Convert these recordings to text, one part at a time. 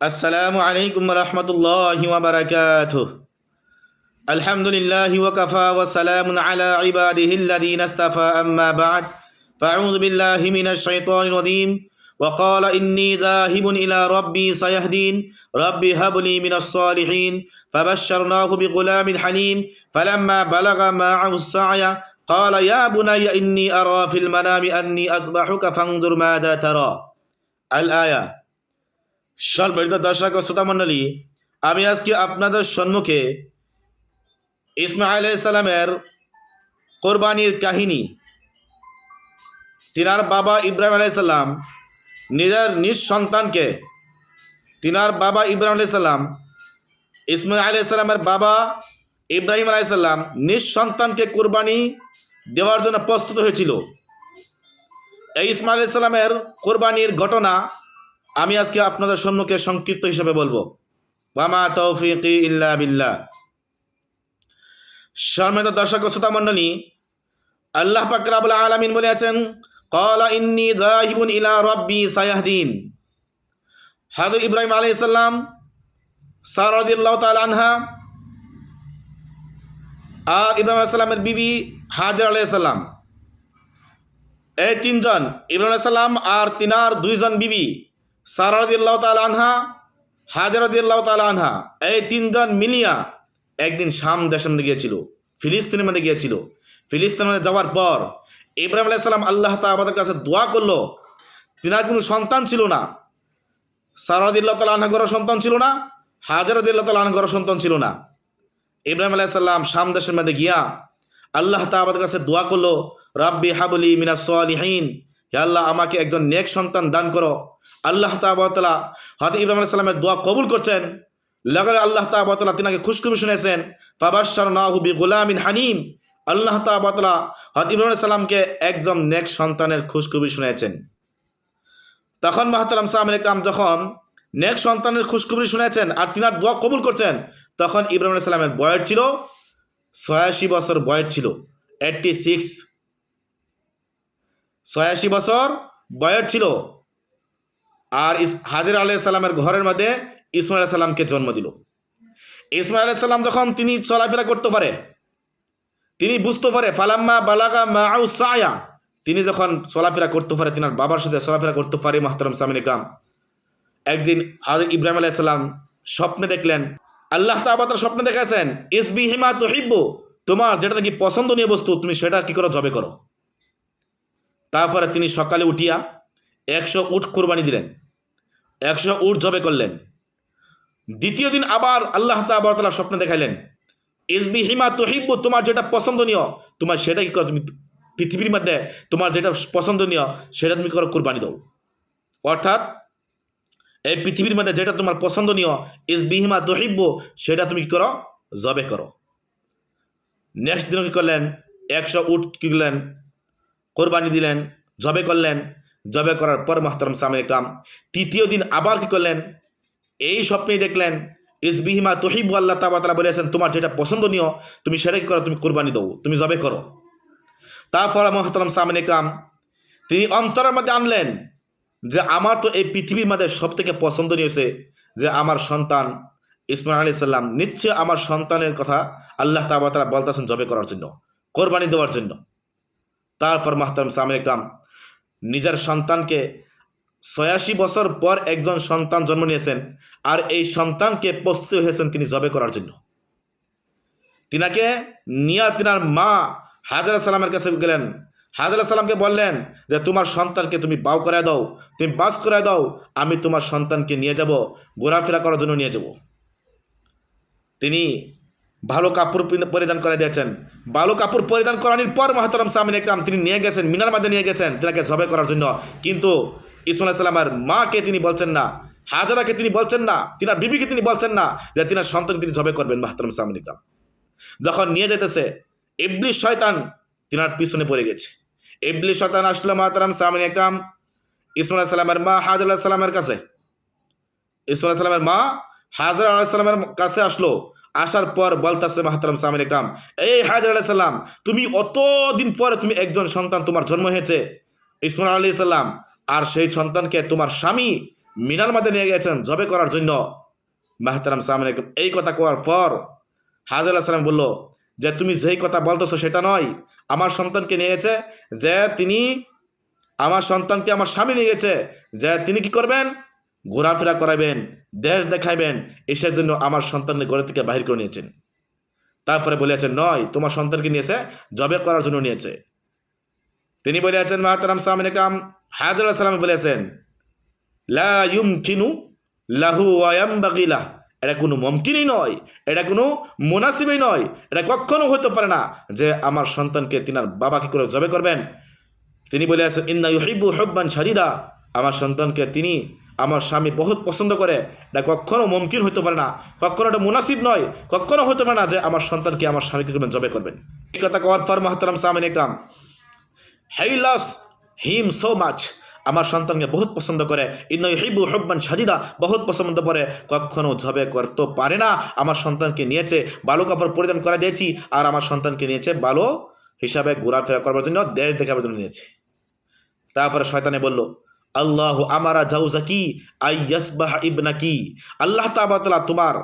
السلام عليكم ورحمة الله وبركاته. الحمد لله وكفى وسلام على عباده الذين اصطفى. أما بعد فأعوذ بالله من الشيطان الرجيم. وقال إني ذاهب إلى ربي سيهدين. ربي هب لي من الصالحين. فبشرناه بغلام حليم. فلما بلغ معه السعي قال يا بني إني أرى في المنام أني أذبحك فانظر ماذا ترى. الآية. সম্মানিত দর্শক ও শ্রোতা মণ্ডলী। আমি আজকে আপনাদের সম্মুখে ইসমাইল সালামের কোরবানির কাহিনী, তিনার বাবা ইব্রাহিম আলাইসাল্লাম নিজের নিজ সন্তানকে তিনার বাবা ইব্রাহিম আলাইসাল্লাম ইসমাইল আলাইসাল্লামের বাবা ইব্রাহিম আলাইসাল্লাম নিজ সন্তানকে কোরবানি দেওয়ার জন্য প্রস্তুত হয়েছিল। এই ইসমাইল আলাইসাল্লামের কোরবানির ঘটনা আমি আজকে আপনাদের সম্মুখে সংক্ষিপ্ত হিসেবে বলব। ওয়ামা তৌফিকি ইল্লা বিল্লাহ। সম্মানিত দর্শক শ্রোতা মণ্ডলী, আল্লাহ পাকরাবুল আলমিন বলে আছেন কলা ইন্নি দাহিবুন ইলা রব্বি সায়াহদিন। হাদু ইব্রাহিম আলাই সাল্লাম সারদিল্লাহ তাল আনহা আর ইব্রাহিম আলাইসাল্লামের বিবি হাজার আলাইসাল্লাম এই তিনজন, ইব্রাহিম আলাইসাল্লাম আর তিনার দুইজন বিবি সারাদিল্লাহ তাল আনহা হাজারদিল্লাহ তাল আনহা, এই তিনজন মিলিয়া একদিন শাম দেশের মধ্যে গিয়েছিল, ফিলিস্তিনের মধ্যে গিয়েছিল। ফিলিস্তিনের মধ্যে যাওয়ার পর ইব্রাহিম আলাইসাল্লাম আল্লাহ তা আমাদের কাছে দোয়া করল, তিনার কোনো সন্তান ছিল না। সারাদিল্লাহ তাল আনহা ঘরের সন্তান ছিল না হাজারদিল্লাহ তাল আনহা ঘরের সন্তান ছিল না। ইব্রাহিম আলাইসাল্লাম শাম দেশের মধ্যে গিয়া আল্লাহ তা আমাদের কাছে দোয়া করল, রাব্বি হাবলি মিনা হে আল্লাহ, আমাকে একজন নেক সন্তান দান করো। আল্লাহ তালা হয়তো ইব্রাহিম আলাইসাল্লামের দোয়া কবুল করছেন। লাগালে আল্লাহ তালা তিনাকে খুশখবি শুনেছেন। ফাবাসার নাহুবি গোলামিন হানিম। আল্লাহ তালা হয়তো ইব্রাহিম সাল্লামকে একজন নেক সন্তানের খুশখবি শুনেছেন। তখন মাহতারাম সাহামিন ইকরাম যখন নেক সন্তানের খুশখবরি শুনেছেন আর তিনার দোয়া কবুল করছেন, তখন ইব্রাহিম সাল্লামের বয়স ছিল ছয়াশি বছর বয়স ছিল। এইটটি সিক্স ছয়াশি বছর বয়স ছিল। আর হাজির আলাইসাল্লামের ঘরের মধ্যে ইসমাইল সাল্লামকে জন্ম দিল। ইসমাইল আলাইসাল্লাম যখন তিনি চলাফেরা করতে পারে, তিনি বুঝতে পারে, ফালাম্মা বালাগা মাউ সায়া। তিনি যখন চলাফেরা করতে পারে, তিনার বাবার সাথে চলাফেরা করতে পারে মাহতারাম সামিন ইকরাম। একদিন হাজির ইব্রাহিম আলাইসাল্লাম স্বপ্নে দেখলেন, আল্লাহ তাবাতার স্বপ্নে দেখাছেন ইসবি হিমা তহিব্য তোমার যেটা নাকি পছন্দনীয় বস্তু, তুমি সেটা কি করো, জবে করো। তারপরে তিনি সকালে উঠিয়া একশো উট কোরবানি দিলেন, একশো উট জবে করলেন। দ্বিতীয় দিন আবার আল্লাহ তালা স্বপ্নে দেখাইলেন, ইসবি হিমা তহিব্বু, তোমার যেটা পছন্দনীয়, তোমার সেটা কি করো, তুমি পৃথিবীর মধ্যে তোমার যেটা পছন্দনীয়, সেটা তুমি করো, কোরবানি দাও। অর্থাৎ এই পৃথিবীর মধ্যে যেটা তোমার পছন্দনীয়, ইসবি হিমা তহিব্বু, সেটা তুমি কি করো, জবে করো। নেক্সট দিনও কি করলেন, একশো উট কি করলেন কোরবানি দিলেন, জবে করলেন, জবে করার পর মাহতারম সামনে কাম তৃতীয় দিন আবার কি করলেন? এই স্বপ্নেই দেখলেন, ইসবিহিমা তহিব আল্লাহ তাবাতালা বলেছেন, তোমার যেটা পছন্দনীয়, তুমি সেটা সেটাই করো? তুমি কোরবানি দাও, তুমি জবে করো। তারপর মহতারম সামনে কাম তিনি অন্তরের মধ্যে আনলেন যে, আমার তো এই পৃথিবীর মধ্যে সব থেকে পছন্দনীয় হয়েছে যে, আমার সন্তান ইসমান আলি সাল্লাম নিশ্চয় আমার সন্তানের কথা আল্লাহ তাবাতালা বলতেছেন জবে করার জন্য, কোরবানি দেওয়ার জন্য। তারপর মাহতারম সামির ইকরাম নিজের সন্তানকে ছয়াশি বছর পর একজন সন্তান জন্ম নিয়েছেন আর এই সন্তানকে প্রস্তুত হয়েছেন তিনি জবে করার জন্য। তিনাকে নিয়া তিনার মা হাজার সালামের কাছে গেলেন। হাজার সালামকে বললেন যে, তোমার সন্তানকে তুমি বাউ করায় দাও, তুমি বাস করায় দাও, আমি তোমার সন্তানকে নিয়ে যাব, ঘোরাফেরা করার জন্য নিয়ে যাব। তিনি ভালো কাপড় পরিধান করে দিয়েছেন। ভালো কাপড় পরিধান করানোর পর মাহতারাম সামিন একরাম তিনি নিয়ে গেছেন মিনার মাঝে নিয়ে গেছেন, তিনাকে জবে করার জন্য। কিন্তু ইসমাল সাল্লামের মাকে তিনি বলছেন না, হাজারাকে তিনি বলছেন না, তিনার বিবিকে তিনি বলছেন না যে তিনার সন্তান তিনি জবে করবেন মাহতারাম সামিন যখন নিয়ে যেতেছে ইবলিশ শয়তান তিনার পিছনে পড়ে গেছে। ইবলিশ শয়তান আসলো মাহতারাম সামিন একরাম ইসমাল সাল্লামের মা হাজার সাল্লামের কাছে। ইসমাল সাল্লামের মা হাজার আলাহিসাল্লামের কাছে আসলো। আসার পর বলতাছে মাহতারাম সামিন ইকরাম এই হাজার আলাহ সাল্লাম তুমি অতদিন পরে তুমি একজন সন্তান তোমার জন্ম হয়েছে। ইসমাল আলি সাল্লাম আর সেই সন্তানকে তোমার স্বামী মিনার মধ্যে নিয়ে গেছেন জবে করার জন্য। মাহতারাম সামনে এই কথা কোয়ার পর হাজার সাল্লাম বলল, যে তুমি যেই কথা বলতেছো সেটা নয়। আমার সন্তানকে নিয়ে গেছে, যে তিনি, আমার সন্তানকে আমার স্বামী নিয়ে গেছে, যে তিনি কি করবেন? ঘোরাফেরা করাবেন দেশ দেখাইবেন, এসের জন্য আমার সন্তানকে ঘরে থেকে বাহির করে নিয়েছেন। তারপরে বলেছেন নয়, তোমার সন্তানকে নিয়েছে, জবে করার জন্য নিয়েছে। তিনি বলেছেন মাহতারাম সামিন কাম হাজার সালাম বলেছেন, লা ইউমকিনু লাহু ওয়ায়াম বাগিলা এটা কোনো মমকিনই নয়, এটা কোনো মুনাসিবই নয়, এটা কখনো হতে পারে না যে আমার সন্তানকে তিনার বাবাকে করে জবে করবেন। তিনি বলে আছেন ইন্না ইউহিবু হব্বান শারিদা আমার সন্তানকে তিনি আমার স্বামী বহুত পছন্দ করে, এটা কখনো মুমকিন হতে পারে না, কখনো এটা মুনাসিব নয়, কখনো হতে পারে না যে আমার সন্তানকে আমার স্বামীকে করবেন জবে করবেন। এই কথা কওয়ার পর মাহতারাম সামিন ইকরাম হেই লাস হিম সো মাচ আমার সন্তানকে বহুত পছন্দ করে, ইন্ন হিবু হব্বান সাদিদা বহুত পছন্দ করে, কখনো ঝবে করতে পারে না, আমার সন্তানকে নিয়েছে বালো কাপড় পরিধান করা দিয়েছি, আর আমার সন্তানকে নিয়েছে বালো হিসাবে ঘোরাফেরা করবার জন্য, দেশ দেখাবার জন্য নিয়েছে। তারপরে শয়তানে বলল আল্লাহ আমারা জাউজাকি আই ইয়াসবাহ ইবনাকি আল্লাহ তাবাতলা তোমার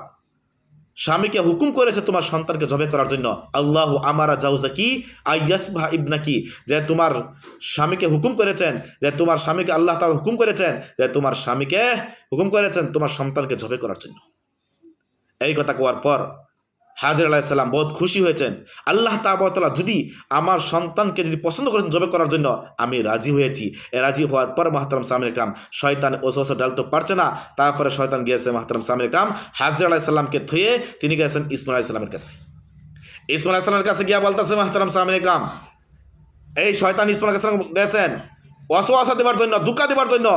স্বামীকে হুকুম করেছে তোমার সন্তানকে জবে করার জন্য। আল্লাহ আমারা জাউজাকি আইয়াসবাহ ইবনাকি। যে তোমার স্বামীকে হুকুম করেছেন, যে তোমার স্বামীকে আল্লাহ তাআলা হুকুম করেছেন, যে তোমার স্বামীকে হুকুম করেছেন তোমার সন্তানকে জবে করার জন্য। এই কথা কোয়ার পর হাজির আলাইসাল্লাম বহুত খুশি হয়েছেন। আল্লাহ তাবাতলা যদি আমার সন্তানকে যদি পছন্দ করেছেন জবে করার জন্য, আমি রাজি হয়েছি। রাজি হওয়ার পর মাহতারাম সামির কাম শয়তান ওসো ওসো ডালতে পারছে না। তারপরে শয়তান গিয়েছে মাহতারাম সামির কাম হাজির আলাইসাল্লামকে থুয়ে তিনি গেছেন ইসমাল আলাইসাল্লামের কাছে। ইসমাল আলাইসাল্লামের কাছে গিয়া বলতেছে মাহতারাম সামির কাম এই শয়তান ইসমাল আলাইসাল্লাম গেছেন অসোয়াশা দেওয়ার জন্য দুঃখা দেওয়ার জন্য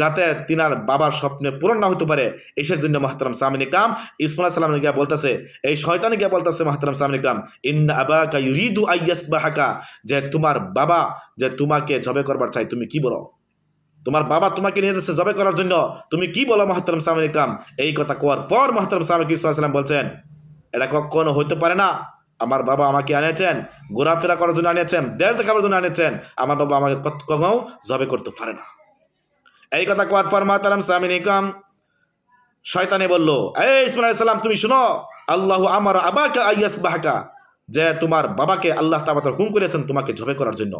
যাতে তিনার বাবার স্বপ্নে পূরণ না হতে পারে, এসের জন্য মাহতারাম সামিন কাম ইসমাল সালাম গিয়া বলতেছে, এই শয়তান গিয়া বলতেছে মাহতারাম সামিন কাম ইন্না আবাকা ইউরিদু আইয়াস বাহাকা যে তোমার বাবা, যে তোমাকে জবে করবার চাই তুমি কি বলো? তোমার বাবা তোমাকে নিয়ে যাচ্ছে জবে করার জন্য, তুমি কি বলো মাহতারাম সামিন কাম এই কথা কোয়ার পর মাহতারাম সামিন ইসলাম বলছেন, এটা কখনো হইতে পারে না। আমার বাবা আমাকে আনিয়েছেন, ঘোরাফেরা করার জন্য আনিয়েছেন দেড় দেখাবার জন্য আনিয়েছেন। আমার বাবা আমাকে কখনো জবে করতে পারে না। এই কথা কোয়ার পর মাতারাম সামিন ইকরাম, শয়তানে বলল, এই ইসমাইল সালাম, তুমি শুনো, আল্লাহ আমার আবাকা আইয়াস বাহাকা যে তোমার বাবাকে আল্লাহ তাবাতার হুকুম করেছেন তোমাকে ঝবে করার জন্য।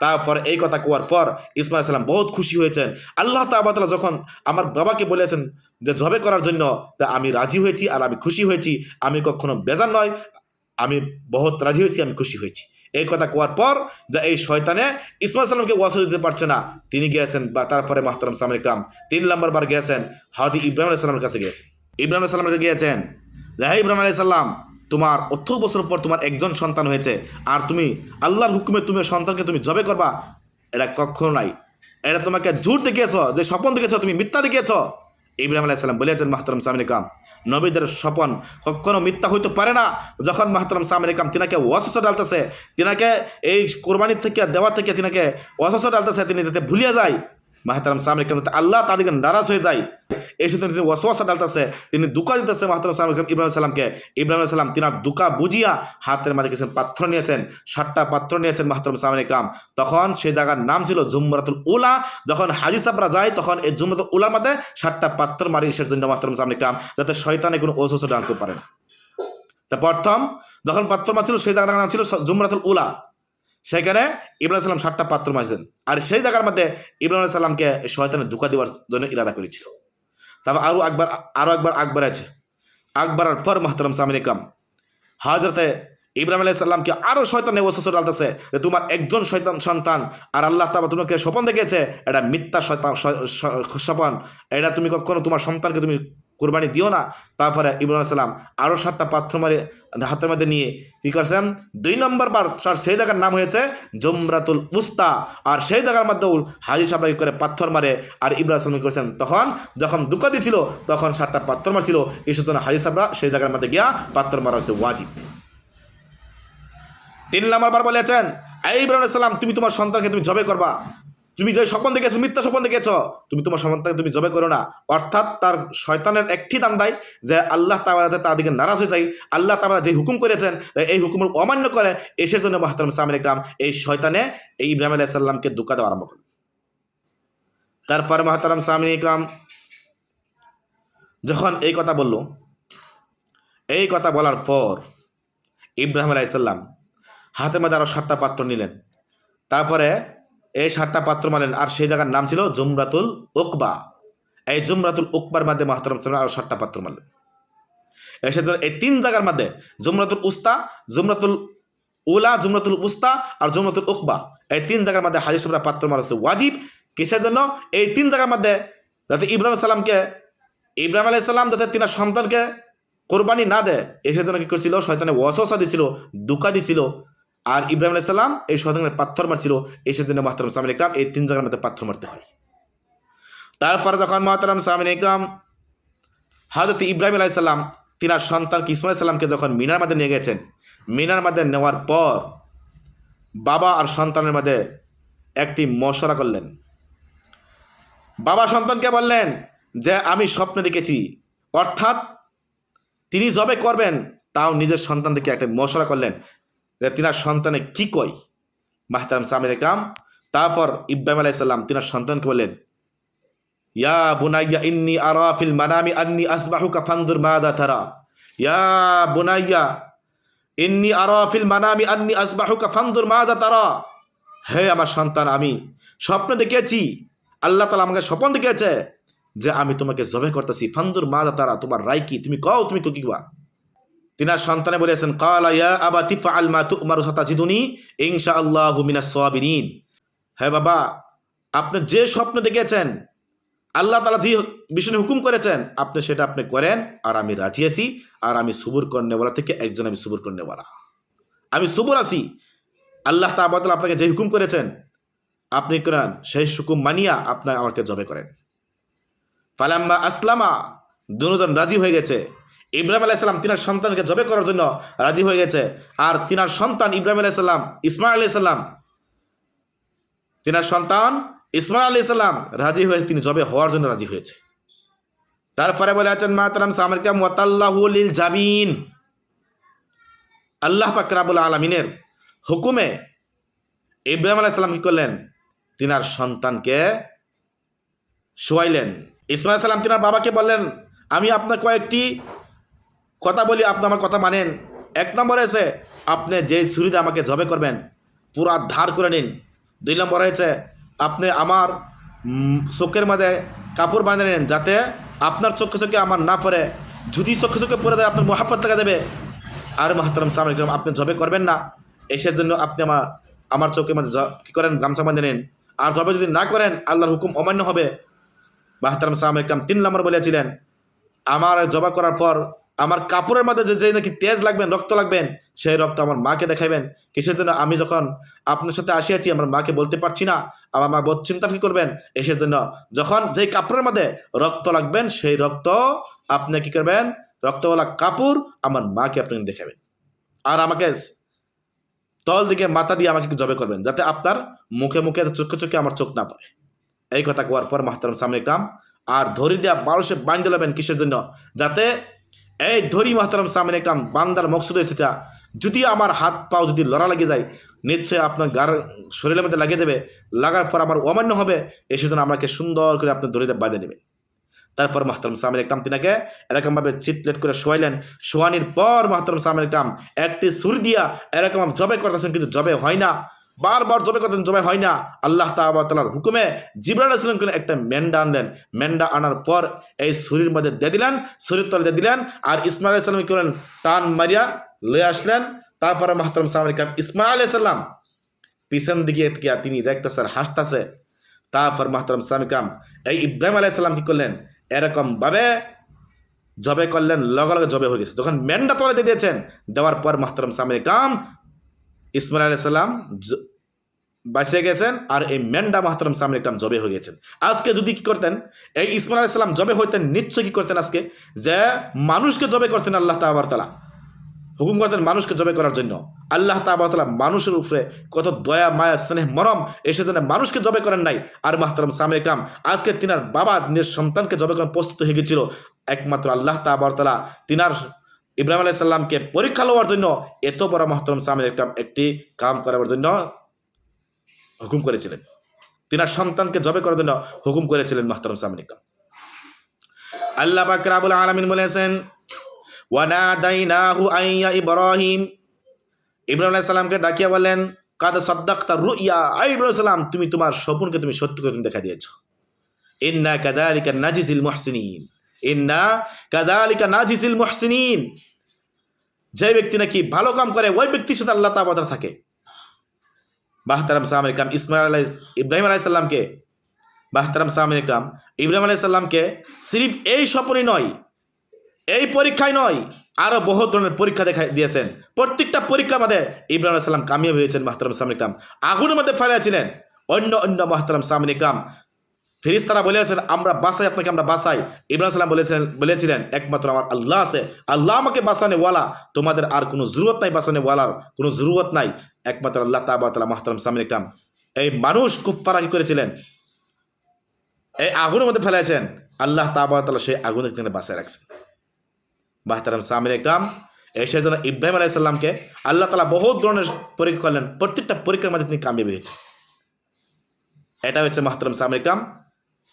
তারপর এই কথা কোয়ার পর ইসমাইল সালাম বহুত খুশি হয়েছেন। আল্লাহ তাবাতালা যখন আমার বাবাকে বলেছেন যে ঝবে করার জন্য, তা আমি রাজি হয়েছি আর আমি খুশি হয়েছি। আমি কখনো বেজার নয়, আমি বহুত রাজি হয়েছি, আমি খুশি হয়েছি। এই কথা কোয়ার পর যে এই শয়তানে ইসমাইল সালামকে ওয়াসল দিতে পারছে না। তিনি গিয়েছেন বা তারপরে মাহতারাম সামির ইকরাম তিন নম্বর বার গিয়েছেন হাদি ইব্রাহিম আলাইসাল্লামের কাছে গিয়েছেন। ইব্রাহিম আলাইসাল্লামকে গিয়েছেন? রেহাই ইব্রাহিম আলাইসাল্লাম তোমার অর্থ বছর পর তোমার একজন সন্তান হয়েছে। আর তুমি আল্লাহর হুকুমে তুমি সন্তানকে তুমি জবে করবা, এটা কখনো নাই। এটা তোমাকে ঝুট দেখিয়েছ যে স্বপ্ন দেখেছ, তুমি মিথ্যা দেখিয়েছ। ইব্রাহিম আলাইসাল্লাম বলেছেন মাহতারাম সামিন ইকরাম নবীদের স্বপন কখনো মিথ্যা হইতে পারে না। যখন মাহতারাম সামরিকাম তিনাকে ওয়াসস ডালতেছে, তিনাকে এই কোরবানির থেকে দেওয়া থেকে তিনাকে ওয়াসস ডালতেছে, তিনি তাতে ভুলিয়ে যায়। মাহতারাম আল্লাহ তার দিকে নারাজ হয়ে যায়। তিনি ওয়াসওয়াসা ডালতেছে, তিনি দুকা দিতেছে মাহতারাম ইব্রাহিম সালামকে ইব্রাহিম সালাম দুকা বুঝিয়া হাতের পাত্র নিয়েছেন পাত্র নিয়েছেন মাহতারাম তখন সে জায়গার নাম ছিল জুমরাতুল উলা। যখন হাজি সাবরা যায়, তখন এই জুমরাতুল উলার মধ্যে সাতটা পাত্র মারি ইসের জন্য মাহতারাম ইকরাম যাতে শয়তানে কোনো ওসওয়াসা ডালতে পারে না। তা প্রথম, যখন পাত্র মারছিল সেই জায়গার নাম ছিল জুমরাতুল উলা। সেখানে ইব্রাহিম সালাম সাতটা পাত্র মারছেন। আর সেই জায়গার মধ্যে ইব্রাহিম সালামকে শয়তানে ধোকা দেওয়ার জন্য ইরাদা করেছিল। তারপর আরও একবার আরও একবার আকবর আছে। আকবর আর ফর মাহতারাম সামিন ইকরাম। হাজরতে ইব্রাহিম আলাইহিস সালামকে আরও শয়তান ওসস ডালতেছে যে তোমার একজন শয়তান সন্তান আর আল্লাহ তাবা তোমাকে স্বপন দেখেছে এটা মিথ্যা শয়তান স্বপন। এটা তুমি কখনো তোমার সন্তানকে তুমি কোরবানি দিও না। তারপরে ইব্রাহিম সালাম আরও সাতটা পাত্র মারে, হাতের মধ্যে নিয়ে কি করছেন? দুই নম্বর বার সেই জায়গার নাম হয়েছে জমরাতুল উস্তা। আর সেই জায়গার মধ্যেও হাজি সাহেব করে পাথর মারে আর ইব্রাহিম করেছেন। তখন যখন দুঃখ দিয়েছিল তখন সাতটা পাথর মারছিল। এই সুতরাং হাজি সাহেবরা সেই জায়গার মধ্যে গিয়া পাথর মারা হয়েছে, ওয়াজিব। তিন নম্বর বার বলেছেন, এই ইব্রাহিম সালাম, তুমি তোমার সন্তানকে তুমি জবে করবা। তুমি যে স্বপ্ন দেখেছ, মিথ্যা স্বপ্ন দেখেছ, তুমি তোমার সন্তানকে তুমি জবে করো না। অর্থাৎ তার শয়তানের একটি দান্দায় যে আল্লাহ তাবাতে তার দিকে নারাজ হয়ে যায়। আল্লাহ তাবা যে হুকুম করেছেন এই হুকুমের অমান্য করে। এসের জন্য মাহতারাম সামির ইকরাম এই শয়তানে এই ইব্রাহিম আলাইসাল্লামকে দুকা দেওয়া আরম্ভ করে তারপরে মাহতারাম সামিন ইকরাম যখন এই কথা বলল, এই কথা বলার পর ইব্রাহিম আলাইসাল্লাম হাতের মধ্যে আরও সাতটা পাত্র নিলেন। তারপরে এই সাতটা পাত্র মানলেন আর সেই জায়গার নাম ছিল জুমরাতুল উকবা। এই জুমরাতুল উকবার মধ্যে মাহতারাম সাল্লাম আরও সাতটা পাত্র মানলেন সেজন্য এই তিন জায়গার মধ্যে জুমরাতুল উস্তা, জুমরাতুল উলা, জুমরাতুল উস্তা আর জুমরাতুল উকবা। এই তিন জায়গার মধ্যে হাজির সাহেবরা পাত্র মারা ওয়াজিব। কিসের জন্য? এই তিন জায়গার মধ্যে যাতে ইব্রাহিম সাল্লামকে ইব্রাহিম আলাইহিস সালাম যাতে তিনার সন্তানকে কোরবানি না দেয়, এসে জন্য কি করছিল? শয়তানে ওয়াসওয়াসা দিছিল, দুকা দিছিল আর ইব্রাহিম আলাইহিস সালাম এই শয়তানের পাথর মারছিল এসে জন্য মাহতারাম সামিন ইকরাম এই তিন জায়গার মধ্যে পাথর মারতে হয়। তারপরে যখন মাহতারাম সামিন ইকরাম হাজরত ইব্রাহিম আলাইহিস সালাম, তিনার সন্তান ইসমাইল সাল্লামকে যখন মিনার মধ্যে নিয়ে গেছেন, মিনার মধ্যে নেওয়ার পর বাবা আর সন্তানের মধ্যে একটি মশরা করলেন। বাবা সন্তানকে বললেন যে, আমি স্বপ্নে দেখেছি। অর্থাৎ তিনি জবে করবেন, তাও নিজের সন্তান থেকে একটা মশলা করলেন। তিনার সন্তানে কি কয়? মাহতাম সামির কাম তারপর ইব্রাহিম আলাইসাল্লাম তিনার সন্তানকে বললেন, ইয়া বুনাইয়া ইন্নি আরা ফিল মানামি আন্নি আসবাহুকা ফানদুর মাদা তারা। ইয়া বুনাইয়া ইন্নি আরা ফিল মানামি আন্নি আসবাহুকা ফানদুর মাদা তারা। হে আমার সন্তান, আমি স্বপ্ন দেখেছি আল্লাহ তালা আমাকে স্বপ্ন দেখেছে যে আমি তোমাকে জবে করতেছি। ফান্দুর মা তারা, তোমার রায় কি? তুমি কও, তুমি কি কিবা তিনার সন্তানে বলেছেন, কালা ইয়া আবা তিফা আল মা তুমারু সাতাজিদুনি ইনশা আল্লাহু মিনাস সাবিরিন। হ্যাঁ বাবা, আপনি যে স্বপ্ন দেখেছেন, আল্লাহ তালা যে বিষয় হুকুম করেছেন, আপনি সেটা আপনি করেন, আর আমি রাজি আছি, আর আমি সুবুর কর্নেওয়ালা থেকে একজন আমি সুবুর কর্নেওয়ালা আমি সুবুর আছি। আল্লাহ তাবাদ আপনাকে যে হুকুম করেছেন, আপনি করেন, সেই হুকুম মানিয়া আপনার আমাকে জবে করেন। ফালাম্মা আসলামা, দুজন রাজি হয়ে গেছে। ইব্রাহিম আলাইসাল্লাম তিনার সন্তানকে জবে করার জন্য রাজি হয়ে গেছে। আর তিনার সন্তান ইব্রাহিম আলাইসাল্লাম ইসমাইল আলাইসাল্লাম তিনার সন্তান ইসমাইল আলাইসাল্লাম রাজি হয়ে তিনি জবে হওয়ার জন্য রাজি হয়েছে। তারপরে বলে আছেন মাতারাম সামরকা মোয়াতাল্লাহুল জাবিন আল্লাহ পাকরাবুল আলমিনের হুকুমে ইব্রাহিম আলাইসাল্লাম কি করলেন? তিনার সন্তানকে শোয়াইলেন। ইসমাইল সাল্লাম তিনার বাবাকে বললেন, আমি আপনার কয়েকটি কথা বলি, আপনি আমার কথা মানেন। এক নম্বর হয়েছে, আপনি যে ছুরিতে আমাকে জবে করবেন, পুরা ধার করে নিন। দুই নম্বর হয়েছে, আপনি আমার চোখের মাঝে কাপড় বাঁধে নিন, যাতে আপনার চোখে চোখে আমার না পড়ে। যদি চোখে চোখে পড়ে যায়, আপনার মহাপত টাকা দেবে। আর মাহতারাম, সালাম আপনি জবে করবেন না। এসের জন্য আপনি আমার আমার চোখের মাঝে কি করেন, গামছা বাঁধে নিন। আর জবে যদি না করেন, আল্লাহর হুকুম অমান্য হবে। মাহতারাম, সালাম ইকরাম তিন নম্বর বলেছিলেন, আমার জবা করার পর আমার কাপড়ের মধ্যে যে যে নাকি তেজ লাগবেন, রক্ত লাগবেন, সেই রক্ত আমার মাকে দেখাইবেন। কিসের জন্য আমি যখন আপনার সাথে আসিয়াছি আমার মাকে বলতে পারছি না, আমার মা বোধ চিন্তা কি করবেন? এসের জন্য? যখন যেই কাপড়ের মধ্যে রক্ত লাগবেন, সেই রক্ত আপনি কি করবেন? রক্তওয়ালা কাপড় আমার মাকে আপনি দেখাবেন। আর আমাকে তল দিকে মাথা দিয়ে আমাকে জবে করবেন, যাতে আপনার মুখে মুখে চোখে চোখে আমার চোখ না পড়ে। এই কথা কোয়ার পর, মাহতারাম সামনে কাম আর ধরি দিয়া বারোশে বাঁধতে লাবেন কিসের জন্য? যাতে এই ধরি মাহতারাম সামনে কাম বান্দার মকসুদ এসেছে যদি আমার হাত পাও যদি লড়া লেগে যায় নিশ্চয় আপনার গার শরীরের মধ্যে লাগিয়ে দেবে, লাগার পর আমার অমান্য হবে, এ সেজন্য আমাকে সুন্দর করে আপনার দড়িতে বাঁধে নেবে তারপর মাহতারাম সামিল একটাম তিনাকে এরকমভাবে চিটলেট করে শোয়াইলেন, শোয়ানির পর মাহতারাম সামিল একটাম একটি সুর দিয়া এরকম জবে করতেছেন, কিন্তু জবে হয় না। বারবার জবে করতেন জবে হয় না। আল্লাহ তালার হুকুমে ইসলাম করে একটা মেন্ডা আনলেন মেন্ডা আনার পর এই ছুরির মধ্যে দিয়ে দিলেন শরীর তলে দিয়ে দিলেন আর ইসমাইল ইসলাম কি করেন টান মারিয়া লয়ে আসলেন। তারপরে মাহতারাম সামিল কাম ইসমাইল ইসলাম পিছন দিকে তিনি দেখতেছেন, হাসতেছে। তারপর মাহতারাম সামিল কাম এই ইব্রাহিম আলাইসাল্লাম কি করলেন? এরকম ভাবে জবে করলেন, লগে লগে জবে হয়ে গেছে। যখন মেন্ডা তলে দিয়ে দিয়েছেন, দেওয়ার পর মাহতারাম সামিল কাম ইসমাইল আলাইসাল্লাম বাঁচে গেছেন, আর এই মেন্ডা মাহতারাম সামনে একদম জবে হয়ে গেছেন। আজকে যদি কি করতেন, এই ইসমাইল আলাইসাল্লাম জবে হইতেন নিশ্চয় কি করতেন আজকে? যে মানুষকে জবে করতেন আল্লাহ তাবার তালা হুকুম করতেন মানুষকে জবে করার জন্য। আল্লাহ তালা মানুষের উপরে কত দয়া, মায়া, স্নেহ, মরম এসে জন্য মানুষকে জবে করেন নাই। আর মাহতারাম সামনে একরাম আজকে তিনার বাবা নিজের সন্তানকে জবে করার প্রস্তুত হয়ে গেছিল। একমাত্র আল্লাহ তালা তিনার ইব্রাহিম আলাই সাল্লামকে পরীক্ষা লওয়ার জন্য, এত বড় মাহতারাম সামনে একরাম একটি কাম করার জন্য হুকুম করেছিলেন। তিনার সন্তানকে জবে করার জন্য হুকুম করেছিলেন মাহতারাম সামনে একরাম আল্লাহ পাক রাবুল আলামিন বলেছেন, ওয়ানাদাইনাহু আইয়া ইব্রাহিম। ইব্রাহিম আলাইহিস সালামকে ডাকিয়া বলেন কাদ সাদ্দাকতা রুইয়া, আই ইব্রাহিম সালাম, তুমি তোমার স্বপ্নকে তুমি সত্য করে তুমি দেখা দিয়েছ। ইন্না কাদালিকা নাজিসিল মুহসিনিন। ইন্না কাদালিকা নাজিসিল মুহসিনিন। যে ব্যক্তি নাকি ভালো কাম করে, ওই ব্যক্তির সাথে আল্লাহ তাবাদা থাকে। বাহতারাম সালাম ইকরাম ইসমাইল আলাই ইব্রাহিম আলাইসাল্লামকে বাহতারাম সালাম ইকরাম ইব্রাহিম আলাইসাল্লামকে সিরিফ এই স্বপ্নই নয়, এই পরীক্ষায় নয় আরও বহু ধরনের পরীক্ষা দেখা দিয়েছেন। প্রত্যেকটা পরীক্ষার মধ্যে ইব্রাহিম আলাইসাল্লাম কামিয়াব হয়েছেন মাহতারাম সামিন ইকরাম আগুনের মধ্যে ফেলেছিলেন অন্য অন্য মাহতারাম সামিন ইকরাম ফিরিস্তারা বলেছেন, আমরা বাসাই, আপনাকে আমরা বাসাই। ইব্রাহিম সালাম বলেছেন বলেছিলেন, একমাত্র আমার আল্লাহ আছে। আল্লাহ আমাকে বাঁচানে ওয়ালা। তোমাদের আর কোনো জরুরত নাই বাঁচানে ওয়ালার। কোনো জরুরত নাই। একমাত্র আল্লাহ তাবাতালা মাহতারাম সামিন ইকরাম এই মানুষ কুফারা কি করেছিলেন। এই আগুনের মধ্যে ফেলেছেন। আল্লাহ তাবাতালা সেই আগুন এখানে বাঁচায় রাখছেন। বাহতারাম সামির একরাম এসে যেন ইব্রাহিম আলাইসাল্লামকে আল্লাহ তালা বহুত ধরনের পরীক্ষা করলেন। প্রত্যেকটা পরীক্ষার মধ্যে তিনি কামিয়ে হয়েছে এটা হচ্ছে মাহতারাম সামির একরাম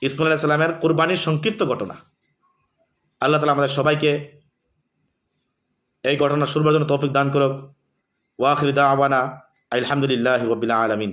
ইসমাইল আলাইহিস সালামের কোরবানির সংক্ষিপ্ত ঘটনা। আল্লাহ তালা আমাদের সবাইকে এই ঘটনা শুরবার জন্য তৌফিক দান করুক। ওয়াখির দা আলহামদুলিল্লাহ রবিল আলমিন।